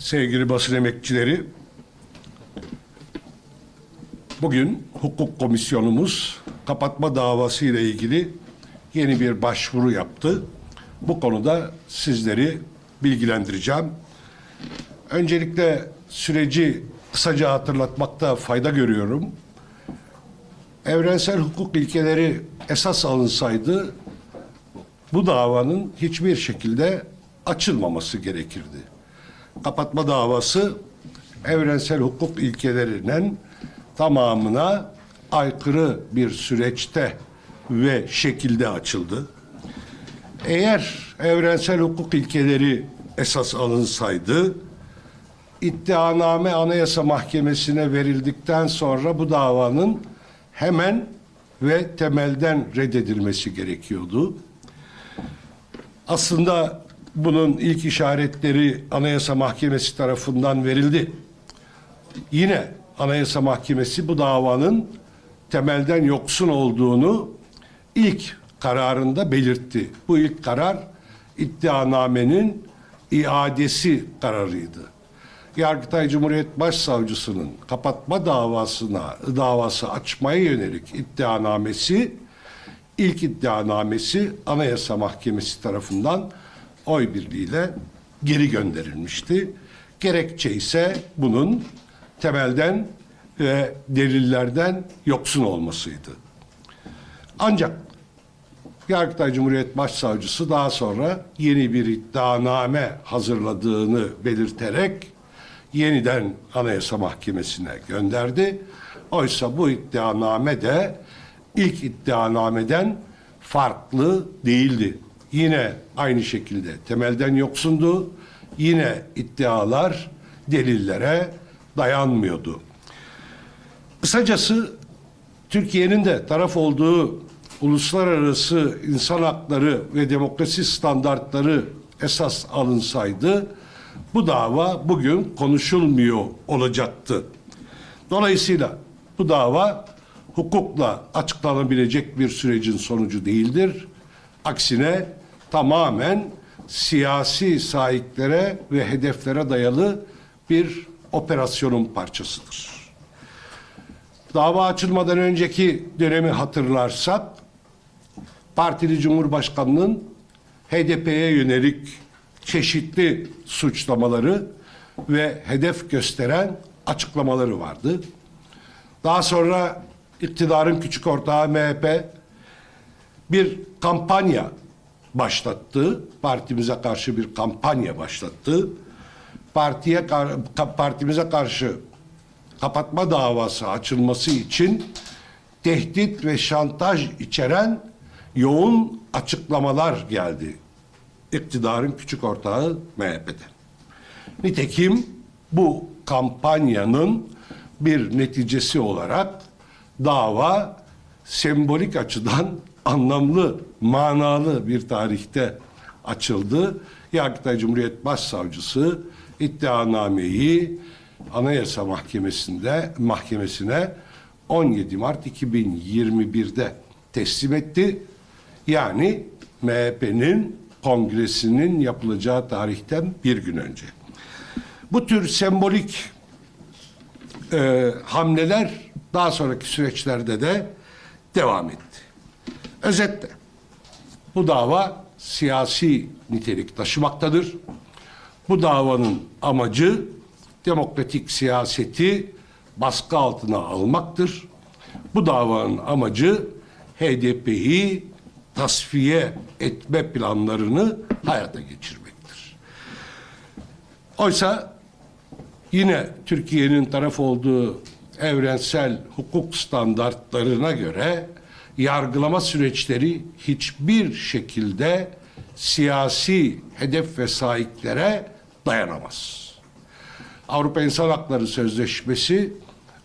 Sevgili basın emekçileri, bugün hukuk komisyonumuz kapatma davası ile ilgili yeni bir başvuru yaptı. Bu konuda sizleri bilgilendireceğim. Öncelikle süreci kısaca hatırlatmakta fayda görüyorum. Evrensel hukuk ilkeleri esas alınsaydı bu davanın hiçbir şekilde açılmaması gerekirdi. Kapatma davası evrensel hukuk ilkelerinin tamamına aykırı bir süreçte ve şekilde açıldı. Eğer evrensel hukuk ilkeleri esas alınsaydı, iddianame Anayasa Mahkemesi'ne verildikten sonra bu davanın hemen ve temelden reddedilmesi gerekiyordu. Aslında bunun ilk işaretleri Anayasa Mahkemesi tarafından verildi. Yine Anayasa Mahkemesi bu davanın temelden yoksun olduğunu ilk kararında belirtti. Bu ilk karar iddianamenin iadesi kararıydı. Yargıtay Cumhuriyet Başsavcısının kapatma davasına davası açmaya yönelik iddianamesi ilk iddianamesi Anayasa Mahkemesi tarafından oy birliğiyle geri gönderilmişti. Gerekçe ise bunun temelden ve delillerden yoksun olmasıydı. Ancak Yargıtay Cumhuriyet Başsavcısı daha sonra yeni bir iddianame hazırladığını belirterek yeniden Anayasa Mahkemesi'ne gönderdi. Oysa bu iddianame de ilk iddianameden farklı değildi. Yine aynı şekilde temelden yoksundu. Yine iddialar delillere dayanmıyordu. Kısacası Türkiye'nin de taraf olduğu uluslararası insan hakları ve demokrasi standartları esas alınsaydı bu dava bugün konuşulmuyor olacaktı. Dolayısıyla bu dava hukukla açıklanabilecek bir sürecin sonucu değildir. Aksine tamamen siyasi sahiklere ve hedeflere dayalı bir operasyonun parçasıdır. Dava açılmadan önceki dönemi hatırlarsak partili cumhurbaşkanının HDP'ye yönelik çeşitli suçlamaları ve hedef gösteren açıklamaları vardı. Daha sonra iktidarın küçük ortağı MHP bir kampanya başlattı. Partimize karşı bir kampanya başlattı. Partiye kar- ka- partimize karşı kapatma davası açılması için tehdit ve şantaj içeren yoğun açıklamalar geldi. İktidarın küçük ortağı MHP'den. Nitekim bu kampanyanın bir neticesi olarak dava sembolik açıdan anlamlı, manalı bir tarihte açıldı. Yargıtay Cumhuriyet Başsavcısı iddianameyi Anayasa Mahkemesi'nde mahkemesine 17 Mart 2021'de teslim etti. Yani MHP'nin kongresinin yapılacağı tarihten bir gün önce. Bu tür sembolik e, hamleler daha sonraki süreçlerde de devam etti. Özetle bu dava siyasi nitelik taşımaktadır. Bu davanın amacı demokratik siyaseti baskı altına almaktır. Bu davanın amacı HDP'yi tasfiye etme planlarını hayata geçirmektir. Oysa yine Türkiye'nin taraf olduğu evrensel hukuk standartlarına göre yargılama süreçleri hiçbir şekilde siyasi hedef ve sahiklere dayanamaz. Avrupa İnsan Hakları Sözleşmesi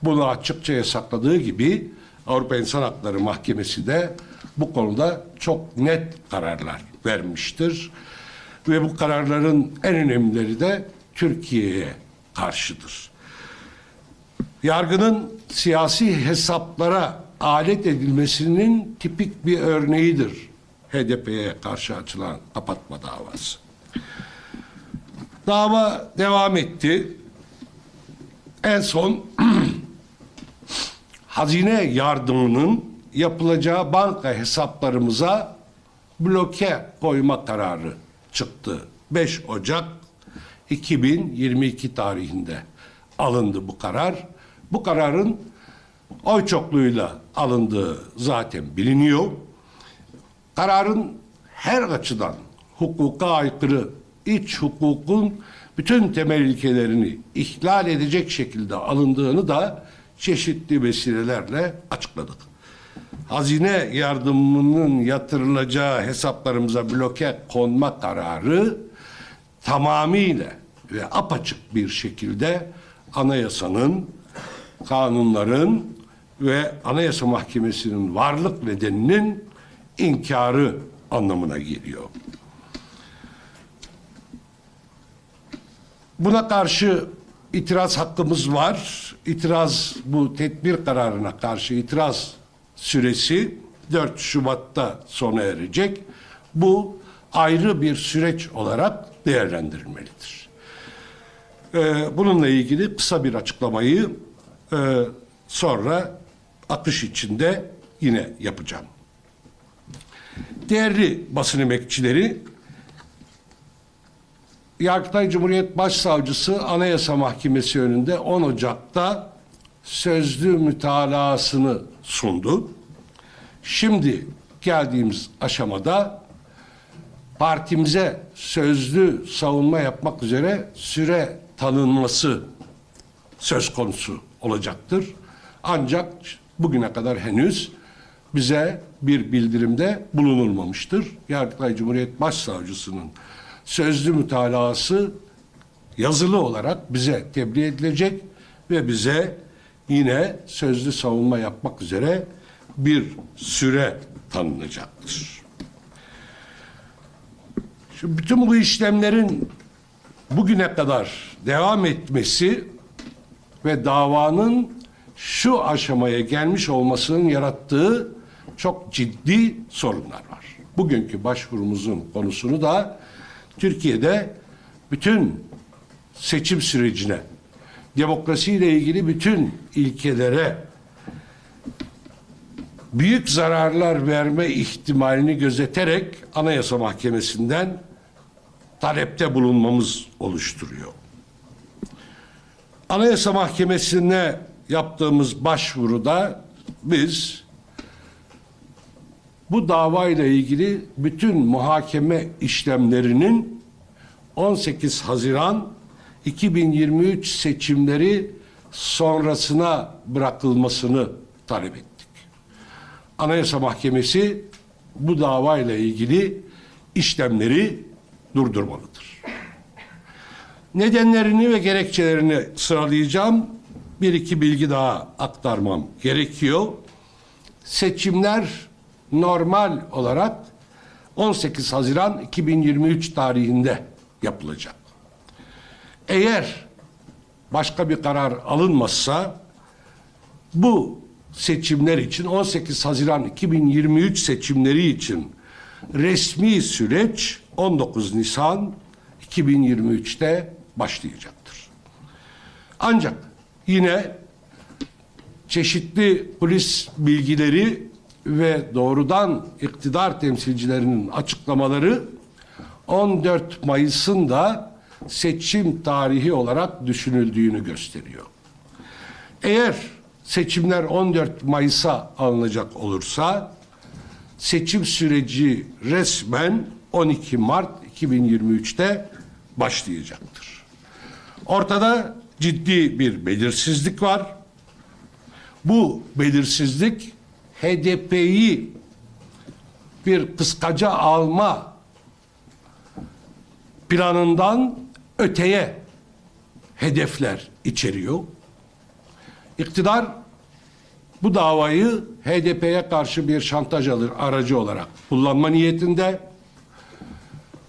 bunu açıkça yasakladığı gibi Avrupa İnsan Hakları Mahkemesi de bu konuda çok net kararlar vermiştir. Ve bu kararların en önemlileri de Türkiye'ye karşıdır. Yargının siyasi hesaplara alet edilmesinin tipik bir örneğidir HDP'ye karşı açılan kapatma davası. Dava devam etti. En son hazine yardımının yapılacağı banka hesaplarımıza bloke koyma kararı çıktı. 5 Ocak 2022 tarihinde alındı bu karar. Bu kararın oy çokluğuyla alındığı zaten biliniyor. Kararın her açıdan hukuka aykırı, iç hukukun bütün temel ilkelerini ihlal edecek şekilde alındığını da çeşitli vesilelerle açıkladık. Hazine yardımının yatırılacağı hesaplarımıza bloke konma kararı tamamıyla ve apaçık bir şekilde anayasanın, kanunların ve Anayasa Mahkemesi'nin varlık nedeninin inkarı anlamına geliyor. Buna karşı itiraz hakkımız var. İtiraz bu tedbir kararına karşı itiraz süresi 4 Şubat'ta sona erecek. Bu ayrı bir süreç olarak değerlendirilmelidir. Ee, bununla ilgili kısa bir açıklamayı e, sonra akış içinde yine yapacağım. Değerli basın emekçileri, Yargıtay Cumhuriyet Başsavcısı Anayasa Mahkemesi önünde 10 Ocak'ta sözlü mütalasını sundu. Şimdi geldiğimiz aşamada partimize sözlü savunma yapmak üzere süre tanınması söz konusu olacaktır. Ancak bugüne kadar henüz bize bir bildirimde bulunulmamıştır. Yargıtay Cumhuriyet Başsavcısının sözlü mütalası yazılı olarak bize tebliğ edilecek ve bize yine sözlü savunma yapmak üzere bir süre tanınacaktır. Şu bütün bu işlemlerin bugüne kadar devam etmesi ve davanın şu aşamaya gelmiş olmasının yarattığı çok ciddi sorunlar var. Bugünkü başvurumuzun konusunu da Türkiye'de bütün seçim sürecine, demokrasiyle ilgili bütün ilkelere büyük zararlar verme ihtimalini gözeterek Anayasa Mahkemesi'nden talepte bulunmamız oluşturuyor. Anayasa Mahkemesi'ne yaptığımız başvuruda biz bu davayla ilgili bütün muhakeme işlemlerinin 18 Haziran 2023 seçimleri sonrasına bırakılmasını talep ettik. Anayasa Mahkemesi bu davayla ilgili işlemleri durdurmalıdır. Nedenlerini ve gerekçelerini sıralayacağım. Bir iki bilgi daha aktarmam gerekiyor. Seçimler normal olarak 18 Haziran 2023 tarihinde yapılacak. Eğer başka bir karar alınmazsa bu seçimler için 18 Haziran 2023 seçimleri için resmi süreç 19 Nisan 2023'te başlayacaktır. Ancak yine çeşitli polis bilgileri ve doğrudan iktidar temsilcilerinin açıklamaları 14 Mayıs'ın da seçim tarihi olarak düşünüldüğünü gösteriyor. Eğer seçimler 14 Mayıs'a alınacak olursa seçim süreci resmen 12 Mart 2023'te başlayacaktır. Ortada ciddi bir belirsizlik var. Bu belirsizlik HDP'yi bir kıskaca alma planından öteye hedefler içeriyor. İktidar bu davayı HDP'ye karşı bir şantaj alır aracı olarak kullanma niyetinde.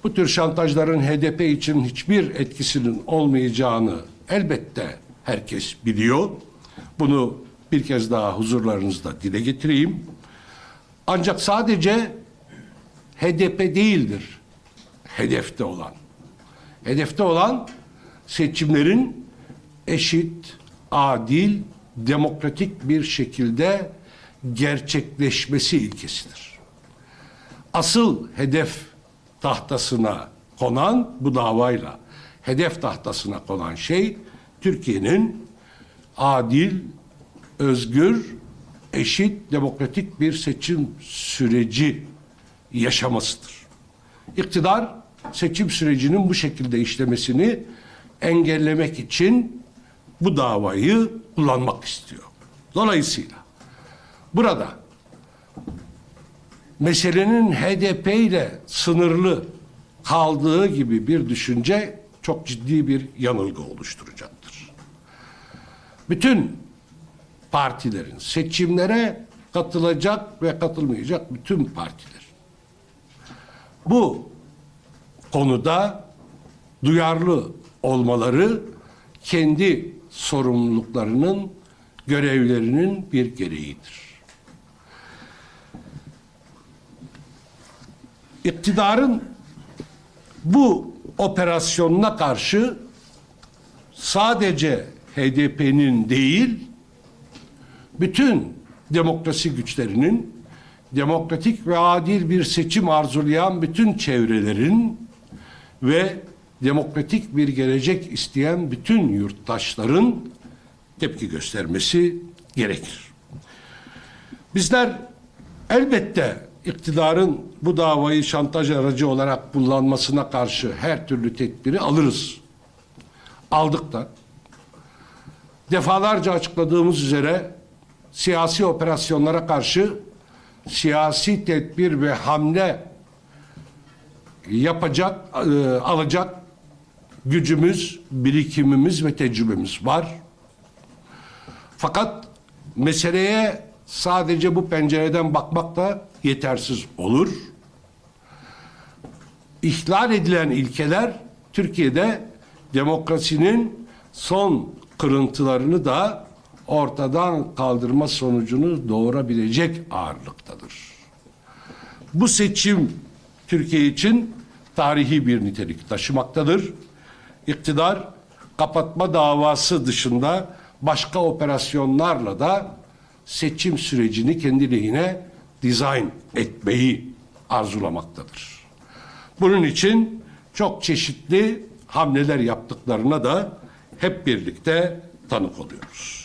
Bu tür şantajların HDP için hiçbir etkisinin olmayacağını elbette herkes biliyor. Bunu bir kez daha huzurlarınızda dile getireyim. Ancak sadece HDP değildir hedefte olan. Hedefte olan seçimlerin eşit, adil, demokratik bir şekilde gerçekleşmesi ilkesidir. Asıl hedef tahtasına konan bu davayla hedef tahtasına konan şey Türkiye'nin adil, özgür, eşit, demokratik bir seçim süreci yaşamasıdır. İktidar seçim sürecinin bu şekilde işlemesini engellemek için bu davayı kullanmak istiyor. Dolayısıyla burada meselenin HDP ile sınırlı kaldığı gibi bir düşünce çok ciddi bir yanılgı oluşturacaktır. Bütün partilerin seçimlere katılacak ve katılmayacak bütün partiler bu konuda duyarlı olmaları kendi sorumluluklarının görevlerinin bir gereğidir. İktidarın bu operasyonuna karşı sadece HDP'nin değil, bütün demokrasi güçlerinin, demokratik ve adil bir seçim arzulayan bütün çevrelerin ve demokratik bir gelecek isteyen bütün yurttaşların tepki göstermesi gerekir. Bizler elbette iktidarın bu davayı şantaj aracı olarak kullanmasına karşı her türlü tedbiri alırız. Aldık da. Defalarca açıkladığımız üzere siyasi operasyonlara karşı siyasi tedbir ve hamle yapacak, e, alacak gücümüz, birikimimiz ve tecrübemiz var. Fakat meseleye sadece bu pencereden bakmak da yetersiz olur. İhlal edilen ilkeler Türkiye'de demokrasinin son kırıntılarını da ortadan kaldırma sonucunu doğurabilecek ağırlıktadır. Bu seçim Türkiye için tarihi bir nitelik taşımaktadır. İktidar kapatma davası dışında başka operasyonlarla da seçim sürecini kendi lehine dizayn etmeyi arzulamaktadır. Bunun için çok çeşitli hamleler yaptıklarına da hep birlikte tanık oluyoruz.